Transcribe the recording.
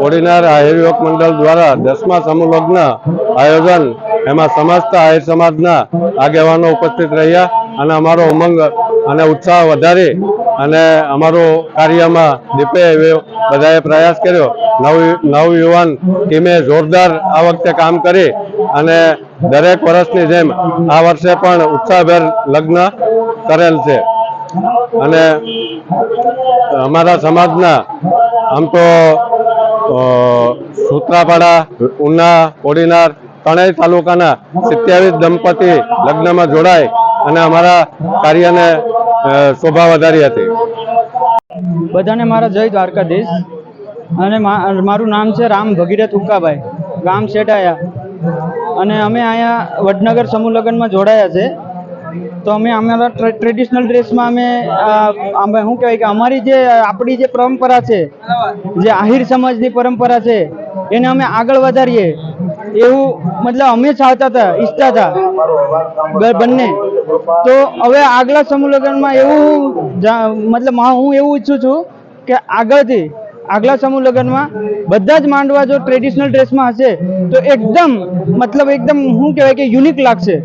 કોડીનાર આહિર યુવક મંડળ દ્વારા દસમા સમૂહ લગ્ન આયોજન, એમાં સમસ્ત આહિર સમાજના આગેવાનો ઉપસ્થિત રહ્યા અને અમારો ઉમંગ અને ઉત્સાહ વધારી અને અમારું કાર્યમાં દીપે બધાએ પ્રયાસ કર્યો. નવ નવયુવાન ટીમે જોરદાર આ વખતે કામ કરી અને દરેક વર્ષની જેમ આ વર્ષે પણ ઉત્સાહભેર લગ્ન કરેલ છે. અને અમારા સમાજના આમ તો સુત્રાપાડા, ઉના, કોડીનાર ત્રણેય તાલુકાના સિત્યાવીસ દંપતી લગ્નમાં જોડાય અને અમારા કાર્યને શોભા વધારી હતી. બધાને મારા જય દ્વારકાધીશ. અને મારું નામ છે રામ ભગીરથ ઉકાભાઈ. ગામ શેટાયા અને અમે અહીંયા વડનગર સમૂહ લગ્નમાં જોડાયા છે. તો અમે અમારા ટ્રેડિશનલ ડ્રેસમાં અમે અમે શું કહેવાય કે અમારી જે, આપણી જે પરંપરા છે, જે આહિર સમાજની પરંપરા છે, એને અમે આગળ વધારીએ. એવું મતલબ અમે ચાહતા હતા, ઈચ્છતા હતા બંને. તો હવે આગલા સમૂહલગ્નમાં એવું મતલબ હું એવું ઈચ્છું છું કે આગળથી, આગલા સમૂહ લગ્નમાં બધા જ માંડવા જો ટ્રેડિશનલ ડ્રેસમાં હશે, તો એકદમ, મતલબ એકદમ શું કહેવાય કે યુનિક લાગશે.